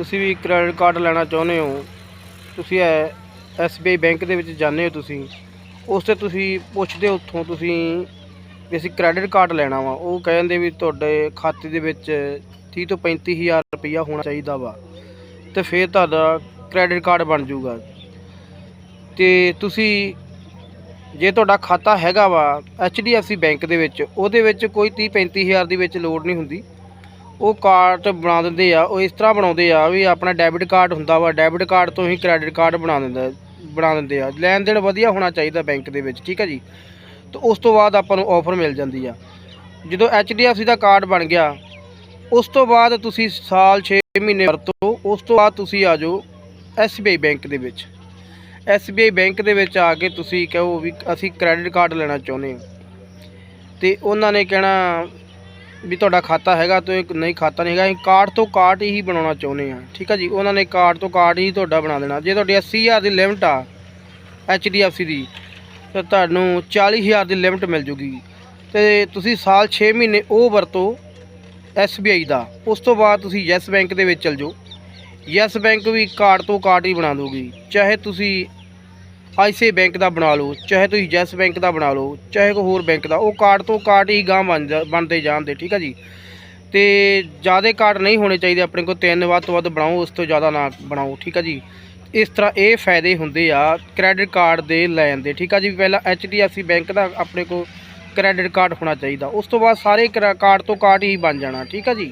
ਤੁਸੀਂ ਵੀ credit card ਲੈਣਾ ਚਾਹੁੰਦੇ ਹੋ, ਤੁਸੀਂ ਐਸਬੀਆਈ ਬੈਂਕ ਦੇ ਵਿੱਚ ਜਾਂਦੇ ਹੋ ਤੁਸੀਂ ਉਸ ਤੇ ਤੁਸੀਂ ਪੁੱਛਦੇ ਹੋ ਉੱਥੋਂ ਤੁਸੀਂ ਵੀ ਅਸੀਂ ਕ੍ਰੈਡਿਟ ਕਾਰਡ ਲੈਣਾ ਵਾ, ਉਹ ਕਹਿੰਦੇ ਵੀ ਤੁਹਾਡੇ ਖਾਤੇ ਦੇ ਵਿੱਚ 30 ਤੋਂ 35000 ਰੁਪਈਆ ਹੋਣਾ ਚਾਹੀਦਾ ਵਾ, ਤੇ ਫਿਰ ਤੁਹਾਡਾ ਕ੍ਰੈਡਿਟ ਕਾਰਡ ਬਣ ਜਾਊਗਾ। ਤੇ ਤੁਸੀਂ, ਜੇ ਤੁਹਾਡਾ ਖਾਤਾ ਹੈਗਾ ਵਾ ਐਚਡੀਐਫਸੀ ਬੈਂਕ ਦੇ ਵਿੱਚ, ਉਹਦੇ ਵਿੱਚ ਕੋਈ 30 35000 ਦੀ ਵਿੱਚ ਲੋੜ ਨਹੀਂ ਹੁੰਦੀ। ਉਹ ਕਾਰਡ ਬਣਾ ਦਿੰਦੇ ਆ, ਉਹ ਇਸ ਤਰ੍ਹਾਂ ਬਣਾਉਂਦੇ ਆ ਵੀ ਆਪਣਾ ਡੈਬਿਟ ਕਾਰਡ ਹੁੰਦਾ ਵਾ ਡੈਬਿਟ ਕਾਰਡ ਤੋਂ ਹੀ ਕ੍ਰੈਡਿਟ ਕਾਰਡ ਬਣਾ ਦਿੰਦਾ, ਬਣਾ ਦਿੰਦੇ ਆ। ਲੈਣ ਦੇਣ ਵਧੀਆ ਹੋਣਾ ਚਾਹੀਦਾ ਬੈਂਕ ਦੇ ਵਿੱਚ, ਠੀਕ ਹੈ ਜੀ? ਤੇ ਉਸ ਤੋਂ ਬਾਅਦ ਆਪਾਂ ਨੂੰ ਆਫਰ ਮਿਲ ਜਾਂਦੀ ਆ। ਜਦੋਂ ਐਚਡੀਐਫਸੀ ਦਾ ਕਾਰਡ ਬਣ ਗਿਆ, ਉਸ ਤੋਂ ਬਾਅਦ ਤੁਸੀਂ ਸਾਲ 6 ਮਹੀਨੇ ਵਰਤੋ, ਉਸ ਤੋਂ ਬਾਅਦ ਤੁਸੀਂ ਆ ਜਾਓ ਐਸਬੀਆਈ ਬੈਂਕ ਦੇ ਵਿੱਚ। ਐਸਬੀਆਈ ਬੈਂਕ ਦੇ ਵਿੱਚ ਆ ਕੇ ਤੁਸੀਂ ਕਹੋ ਵੀ ਅਸੀਂ ਕ੍ਰੈਡਿਟ ਕਾਰਡ ਲੈਣਾ ਚਾਹੁੰਦੇ ਹਾਂ। ਤੇ ਉਹਨਾਂ ਨੇ ਕਹਿਣਾ ਵੀ ਤੁਹਾਡਾ ਖਾਤਾ ਹੈਗਾ ਤੇ ਨਹੀਂ ਖਾਤਾ ਨਹੀਂ ਹੈਗਾ, ਅਸੀਂ ਕਾਰਡ ਤੋਂ ਕਾਰਡ ਹੀ ਬਣਾਉਣਾ ਚਾਹੁੰਦੇ ਹਾਂ। ਠੀਕ ਆ ਜੀ? ਉਹਨਾਂ ਨੇ ਕਾਰਡ ਤੋਂ ਕਾਰਡ ਹੀ ਤੁਹਾਡਾ ਬਣਾ ਦੇਣਾ। ਜੇ ਤੁਹਾਡੀ 80000 ਦੀ ਲਿਮਟ ਆ ਐਚਡੀਐਫਸੀ ਦੀ, ਤਾਂ ਤੁਹਾਨੂੰ 40000 ਦੀ ਲਿਮਟ ਮਿਲ ਜੂਗੀ। ਤੇ ਤੁਸੀਂ ਸਾਲ 6 ਮਹੀਨੇ ਉਹ ਵਰਤੋ SBI ਦਾ। ਉਸ ਤੋਂ ਬਾਅਦ ਤੁਸੀਂ ਯੈਸ ਬੈਂਕ ਦੇ ਵਿੱਚ ਚਲ ਜਾਓ। ਯੈਸ ਬੈਂਕ ਵੀ ਕਾਰਡ ਤੋਂ ਕਾਰਡ ਹੀ ਬਣਾ ਦੂਗੀ ਚਾਹੇ ਤੁਸੀਂ ਆਈਸੀਆਈ ਬੈਂਕ ਦਾ ਬਣਾ ਲਓ, ਚਾਹੇ ਤੁਸੀਂ ਯੈਸ ਬੈਂਕ ਦਾ ਬਣਾ ਲਓ, ਚਾਹੇ ਕੋਈ ਹੋਰ ਬੈਂਕ ਦਾ, ਉਹ ਕਾਰਡ ਤੋਂ ਕਾਰਡ ਹੀ ਗਾਂ ਬਣ ਜਾ- ਬਣਦੇ ਜਾਂਦੇ ਠੀਕ ਆ ਜੀ? ਤੇ ਜ਼ਿਆਦਾ ਕਾਰਡ ਨਹੀਂ ਹੋਣੇ ਚਾਹੀਦੇ, ਆਪਣੇ ਕੋਲ ਤਿੰਨ ਵੱਧ ਤੋਂ ਵੱਧ ਬਣਾਓ, ਉਸ ਤੋਂ ਜ਼ਿਆਦਾ ਨਾ ਬਣਾਓ, ਠੀਕ ਆ ਜੀ? ਇਸ ਤਰ੍ਹਾਂ ਇਹ ਫਾਇਦੇ ਹੁੰਦੇ ਆ ਕ੍ਰੈਡਿਟ ਕਾਰਡ ਦੇ ਲੈਣ ਦੇ, ਠੀਕ ਆ ਜੀ? ਪਹਿਲਾਂ ਐਚਡੀਐਫਸੀ ਬੈਂਕ ਦਾ ਆਪਣੇ ਕੋਲ ਕ੍ਰੈਡਿਟ ਕਾਰਡ ਹੋਣਾ ਚਾਹੀਦਾ, ਉਸ ਤੋਂ ਬਾਅਦ ਸਾਰੇ ਕਰਾ- ਕਾਰਡ ਤੋਂ ਕਾਰਡ ਹੀ ਬਣ ਜਾਣਾ, ਠੀਕ ਆ ਜੀ?